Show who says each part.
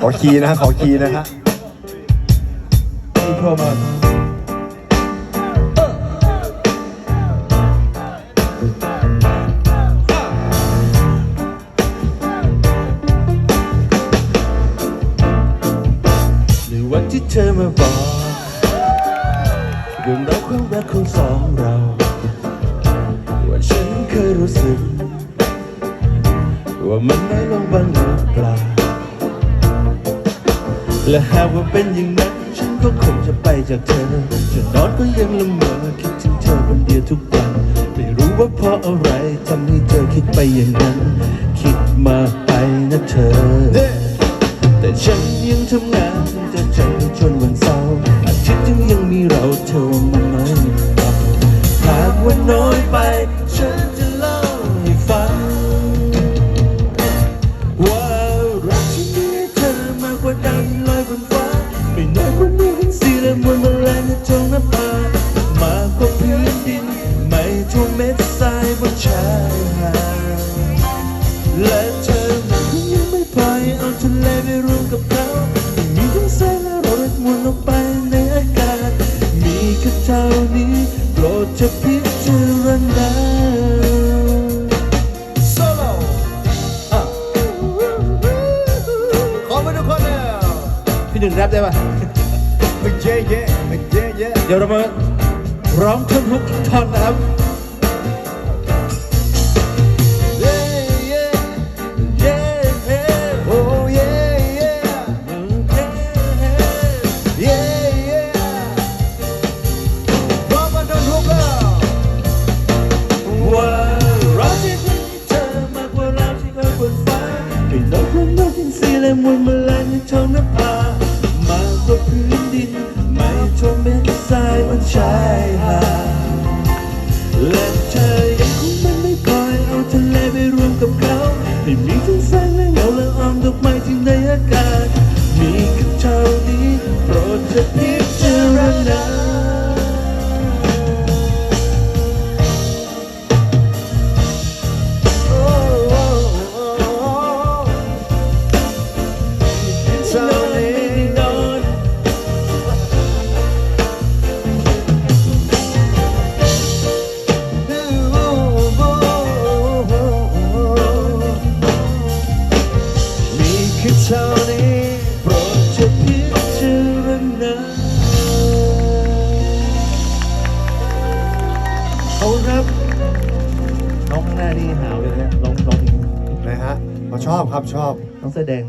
Speaker 1: ขอคีย์นะขอคีย์นะฮะ
Speaker 2: อินโทรมา
Speaker 3: ในวันที่เธอมาบอกเรื่องราวความรักของสองเราว่าฉันเคยรู้สึก ว่ามันน้อยลงบ้างหรือเปล่า และหากว่าเป็นอย่างนั้นฉันก็คงจะไปจากเธอจะนอนก็ยังละเมอคิดถึงเธอคนเดียวทุกวัน ไม่รู้ว่าเพราะอะไรทำให้เธอคิดไปอย่างนั้น คิดมาไปนะเธอ แต่ฉันยังทำงานจะจนจนวันเสาร์อาทิตย์ยังยังมีเราเธอมันไหมหากว่าน้อยไป ท่วมเม็ดทรายบนชายหาดและเธอก็ยังไม่ปล่อยเอาทะเลไปรวมกับเขามีทั้งแสงและรถมวนลงไปในอากาศ มีแค่เท่านี้โปรดจะพิจารณา
Speaker 2: โซโล่อะขอไปทุกคนแล้ว
Speaker 3: พี่หนึ่งแรปได้ป่ะ
Speaker 2: เย้เย้เย้เย้
Speaker 3: เดี๋ยวเรามาร้องท่อนฮุกอีกท่อนนะครับ ฟ้าเป็นนกคนนกอินทรีและมวลแมลงใน
Speaker 2: มีแค่เท่านี้
Speaker 3: โปรดจะพิจารณาเขาครับน้องข้างหน้านี่หาวเลยนะร้องร้องเพลง
Speaker 1: นะฮะเขาชอบครับชอบ
Speaker 3: น้องเสื้อแดง